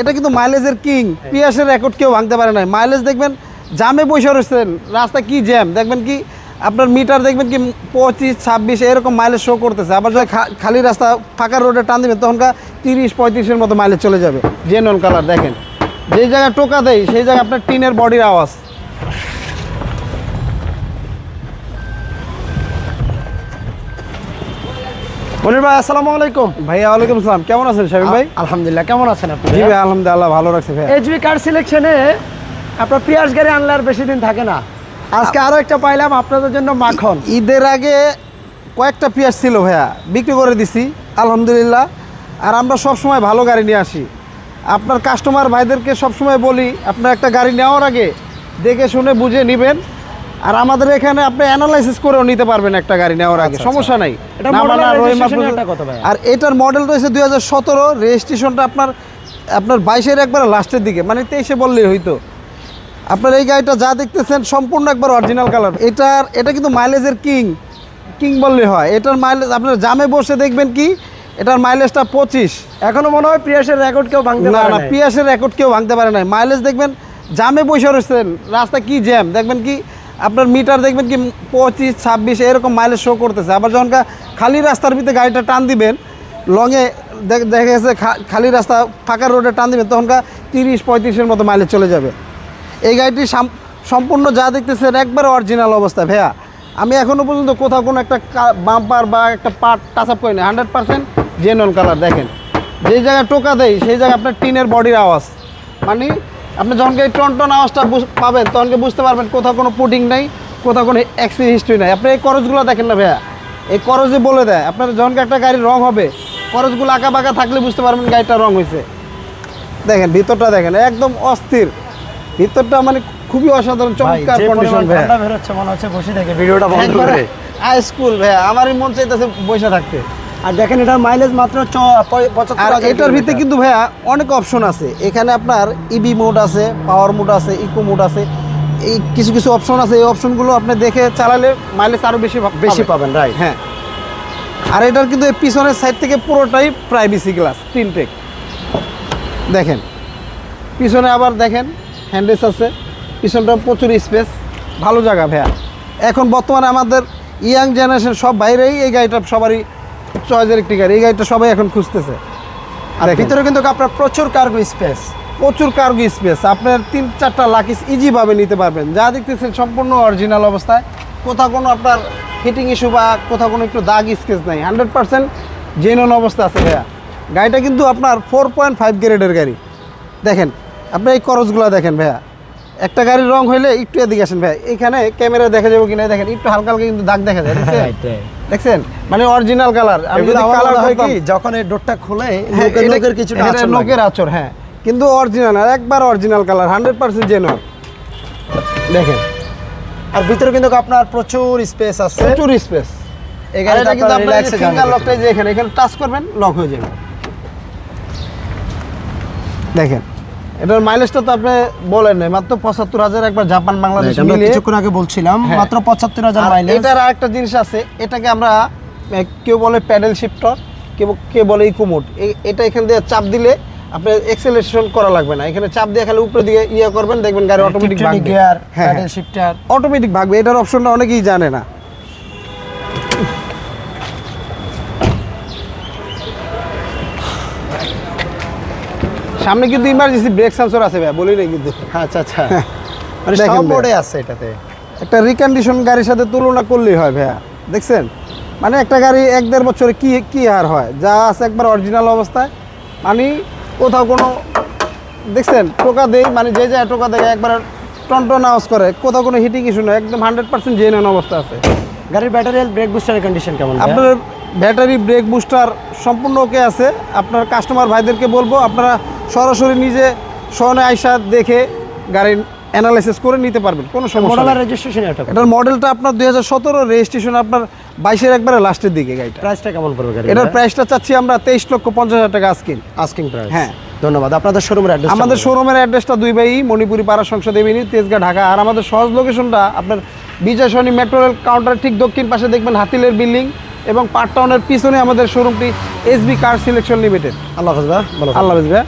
এটা কিন্তু মাইলেজের king পিয়াসের record কেউ ভাঙতে পারে না মাইলেজ দেখবেন জামে বসে রয়েছেন, রাস্তা কি জ্যাম দেখবেন কি, আপনার মিটার দেখবেন কি, পঁচিশ, ছাব্বিশ, এরকম মাইলেজ শো করতেছে। আবার যদি খালি রাস্তা ফাঁকা রোডে টান দেবেন, তখনকার তিরিশ, পঁয়ত্রিশের মতো মাইলেজ চলে যাবে। জেনুয়ান কালার দেখেন। যে জায়গায় টোকা দেয়, সেই জায়গায় আপনার টিনের বডির আওয়াজ। মনির ভাই আসসালামু আলাইকুম। ভাইয়া ওয়ালাইকুম আসসালাম কেমন আছেন শামিম ভাই? আলহামদুলিল্লাহ কেমন আছেন আপনি জি ভাই আলহামদুলিল্লাহ ভালো রাখছে ভাই এইচবি কার সিলেকশনে আপনার পিয়াস গাড়ি আনলে আর বেশি দিন থাকে না। আজকে আরও একটা পাইলাম আপনাদের জন্য মাখন। ঈদের আগে কয়েকটা পেঁয়াজ ছিল ভাইয়া বিক্রি করে দিছি আলহামদুলিল্লাহ। আর আমরা সব সময় ভালো গাড়ি নিয়ে আসি। আপনার কাস্টমার ভাইদেরকে সব সময় বলি আপনার একটা গাড়ি নেওয়ার আগে দেখে শুনে বুঝে নেবেন। আর আমাদের এখানে আপনি অ্যানালাইসিস করেও নিতে পারবেন একটা গাড়ি নেওয়ার আগে সমস্যা নাই। এটা না model মানা, আর এটার মডেল রয়েছে দুই হাজার সতেরো রেজিস্ট্রেশনটা আপনার আপনার বাইশের একবার লাস্টের দিকে মানে তেইশে বললেই হইতো। আপনার এই গাড়িটা যা দেখতেছেন সম্পূর্ণ একবার অরিজিনাল কালার এটার এটা কিন্তু মাইলেজের কিং কিং বললে হয়। এটার মাইলেজ আপনার জামে বসে দেখবেন কি এটার মাইলেজটা পঁচিশ। এখনও মনে হয় পিয়াসের রেকর্ড কেউ ভাঙতে না না পিয়াসের রেকর্ড কেউ ভাঙতে পারে না মাইলেজ দেখবেন জামে বসে রয়েছেন। রাস্তা কি জ্যাম দেখবেন কি আপনার মিটার দেখবেন কি পঁচিশ, ছাব্বিশ এরকম মাইলেজ শো করতেছে। আবার যখন খালি রাস্তার ভিতরে গাড়িটা টান দিবেন লংয়ে দেখ- গেছে খালি রাস্তা ফাঁকা রোডে টান দিবেন তখনকার তিরিশ, পঁয়ত্রিশের মতো মাইলেজ চলে যাবে। এই গাড়িটি সাম- সম্পূর্ণ যা দেখতেছেন একবার অরিজিনাল অবস্থা, ভাইয়া। আমি এখনও পর্যন্ত কোথাও কোনো একটা বাম্পার বা একটা পার্ট টাচ আপ করিনি। হান্ড্রেড পার্সেন্ট জেনুয়ান কালার দেখেন। যে জায়গায় টোকা দেয়, সেই জায়গায় আপনার টিনের বডির আওয়াজ। মানে আপনি যখন এই টন টন আওয়াজটা পাবেন তখন বুঝতে পারবেন কোথাও কোনো পুটিং নেই কোথাও কোনো অ্যাক্সিডেন্ট হিস্ট্রি নেই। আপনি এই করজগুলো দেখেন না ভাইয়া। এই করজে বলে দেয়। আপনার যখন একটা গাড়ির রং হবে করজগুলো আঁকা বাঁকা থাকলে বুঝতে পারবেন গাড়িটা রং হয়েছে। দেখেন ভিতরটা দেখেন একদম অস্থির। ভিতরটা মানে খুবই অসাধারণ চমৎকার কন্ডিশন ভাইয়া। মনে হচ্ছে বসে থেকে ভিডিওটা বন্ধ করে। স্কুল ভাইয়া আমারই মন চাইতেছে বসে থাকতে। আর দেখেন এটার মাইলেজ মাত্র আর এটার ভিতরে কিন্তু ভাইয়া অনেক অপশন আছে। এখানে আপনার ইবি মোড আছে পাওয়ার মোড আছে ইকো মোড আছে। এই কিছু কিছু অপশন আছে। এই অপশনগুলো আপনি দেখে চালালে মাইলেজ আরও বেশি বেশি পাবেন। রাইট হ্যাঁ। আর এটার কিন্তু এই পিছনের সাইড থেকে পুরোটাই প্রাইভেসি গ্লাস তিনটেক দেখেন পিছনে আবার দেখেন হ্যান্ডেস আছে। পিছনটা প্রচুর স্পেস ভালো জায়গা ভাইয়া। এখন বর্তমানে আমাদের ইয়াং জেনারেশন সব বাইরেই এই গাড়িটা সবারই চয়েসের একটি গাড়ি এই গাড়িটা সবাই এখন খুঁজতেছে। আর। ভিতরে কিন্তু আপনার প্রচুর কার্গো স্পেস প্রচুর কার্গো স্পেস আপনার তিন চারটা লাকিস ইজিভাবে নিতে পারবেন। যা দেখতেছেন সম্পূর্ণ অরিজিনাল অবস্থায়। কোথাও কোনো আপনার হিটিং ইস্যু বা কোথাও কোনো একটু দাগ স্কেচ নাই। হান্ড্রেড পার্সেন্ট জেনুইন অবস্থা আছে ভাইয়া। গাড়িটা কিন্তু আপনার ফোর পয়েন্ট ফাইভ গ্রেডের গাড়ি। দেখেন আপনি এই করজগুলো দেখেন ভাইয়া। একটা গাড়ির রং হইলে একটু এদিকে আসেন ভাইয়া এখানে ক্যামেরা দেখা যাবে কিনা দেখেন একটু হালকা হালকা কিন্তু দাগ দেখা যায় দেখছেন? দেখছেন? মানে অরিজিনাল কালার আমি যদি কালার হয় কি যখন এই ডোরটা খুলে হ্যাঁ, আঁচড় নোকের আচর হ্যাঁ। কিন্তু অরিজিনাল আর একবার original colour hundred percent genuine দেখেন। আর ভিতরে কিন্তু আপনার প্রচুর স্পেস আছে। প্রচুর স্পেস এই গাড়িটা কিন্তু আপনার ফিঙ্গার লকটাই যে এখানে এখানে টাচ করবেন লক হয়ে যাবে। দেখেন। এটার মাইলেজটা তো আপনি বলেন নাই মাত্র পঁচাত্তর হাজার একবার জাপান বাংলাদেশ আমরা কিছুক্ষণ আগে বলছিলাম হ্যাঁ। মাত্র পঁচাত্তর হাজার মাইলেজ এটার আরেকটা জিনিস আছে এটাকে আমরা কেউ বলে প্যাডেল শিফটর কেউ কেউ বলে ইকোমোড। এটা এখান দিয়ে চাপ দিলে আপনার এক্সেলারেশন করা লাগবে না। এখানে চাপ দিয়ে খালি উপরে দিকে ইয়ে করবেন দেখবেন গাড়ি অটোমেটিক ভাগবে গিয়ার প্যাডেল শিফটার অটোমেটিক ভাগবে এটার অপশনটা অনেকেই জানে না। সামনে কিন্তু ইমার্জেন্সি ব্রেক সেন্সর আছে ভাই বলি নাই কিন্তু। আচ্ছা আচ্ছা। মানে দেখেন সব। মোডে আছে এটাতে। একটা রিকন্ডিশন গাড়ির সাথে তুলনা করলেই হয় ভাইয়া দেখছেন? মানে একটা গাড়ি এক দেড় বছরে কি কি আর হয়? যা আছে একবার অরিজিনাল অবস্থায় মানে কোথাও কোনো দেখছেন? টোকা দেই মানে যে যে টোকা দেখে একবার টনটন আওয়াজ করে কোথাও কোনো হিটিং ইস্যু নয় একদম হান্ড্রেড পার্সেন্ট জেনুইন অবস্থা আছে। গাড়ির ব্যাটারি ব্রেক বুস্টারের কন্ডিশন কেমন? আপনার ব্যাটারি ব্রেক বুস্টার সম্পূর্ণ ওকে আছে। আপনার কাস্টমার ভাইদেরকে বলব আপনারা সরাসরি নিজে সহনে আইসা দেখে গাড়ির অ্যানালাইসিস করে নিতে পারবেন কোনো সমস্যা মডেল রেজিস্ট্রেশন এটা এটার মডেলটা আপনার দুই হাজার সতেরো রেজিস্ট্রেশন আপনার বাইশের একবারে লাস্টের দিকে গাড়িটা। প্রাইসটা কেমন পড়বে গাড়ি এটার প্রাইসটা চাচ্ছি আমরা তেইশ লক্ষ পঞ্চাশ হাজার টাকা আজকিন আস্কিং প্রাইস হ্যাঁ। ধন্যবাদ। আপনাদের শোরুমের অ্যাড্রেস আমাদের শোরুমের অ্যাড্রেসটা দুই বাই মণিপুরি পাড়া সংসদ এভিনিউ তেজগাঁ ঢাকা। আর আমাদের সহজ লোকেশনটা আপনার Bijoy Sarani metro rail counter ঠিক দক্ষিণ পাশে দেখবেন হাতিলের বিল্ডিং এবং পার্ট টাউনের পিছনে আমাদের শোরুমটি এসবি কার সিলেকশন লিমিটেড আল্লাহ হাফেজ ভাই আল্লাহ হাফেজ ভাইয়া